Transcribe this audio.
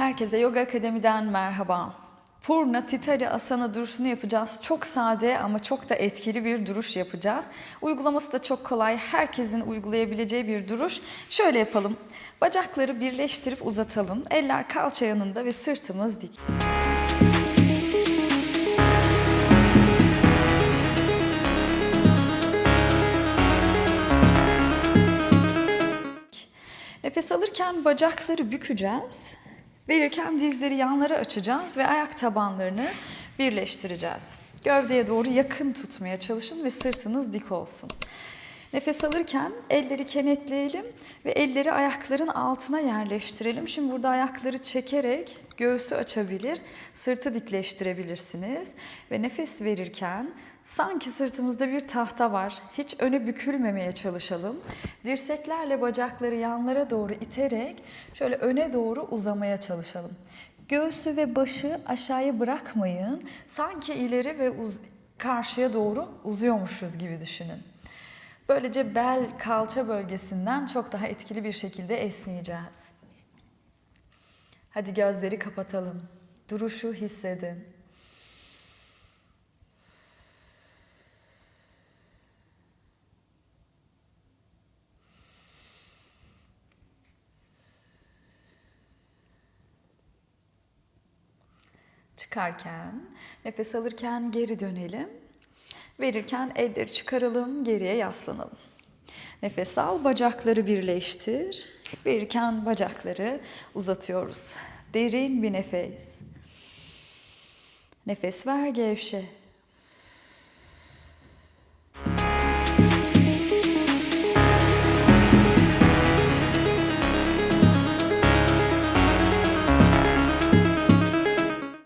Herkese Yoga Akademi'den merhaba. Purna Titari Asana duruşunu yapacağız. Çok sade ama çok da etkili bir duruş yapacağız. Uygulaması da çok kolay. Herkesin uygulayabileceği bir duruş. Şöyle yapalım. Bacakları birleştirip uzatalım. Eller kalça yanında ve sırtımız dik. Nefes alırken bacakları bükeceğiz. Verirken dizleri yanlara açacağız ve ayak tabanlarını birleştireceğiz. Gövdeye doğru yakın tutmaya çalışın ve sırtınız dik olsun. Nefes alırken elleri kenetleyelim ve elleri ayakların altına yerleştirelim. Şimdi burada ayakları çekerek göğsü açabilir, sırtı dikleştirebilirsiniz. Ve nefes verirken sanki sırtımızda bir tahta var. Hiç öne bükülmemeye çalışalım. Dirseklerle bacakları yanlara doğru iterek şöyle öne doğru uzamaya çalışalım. Göğsü ve başı aşağıya bırakmayın. Sanki ileri ve karşıya doğru uzuyormuşuz gibi düşünün. Böylece bel kalça bölgesinden çok daha etkili bir şekilde esneyeceğiz. Hadi gözleri kapatalım. Duruşu hissedin. Çıkarken, nefes alırken geri dönelim. Verirken elleri çıkaralım, geriye yaslanalım. Nefes al, bacakları birleştir. Verirken bacakları uzatıyoruz. Derin bir nefes. Nefes ver, gevşe.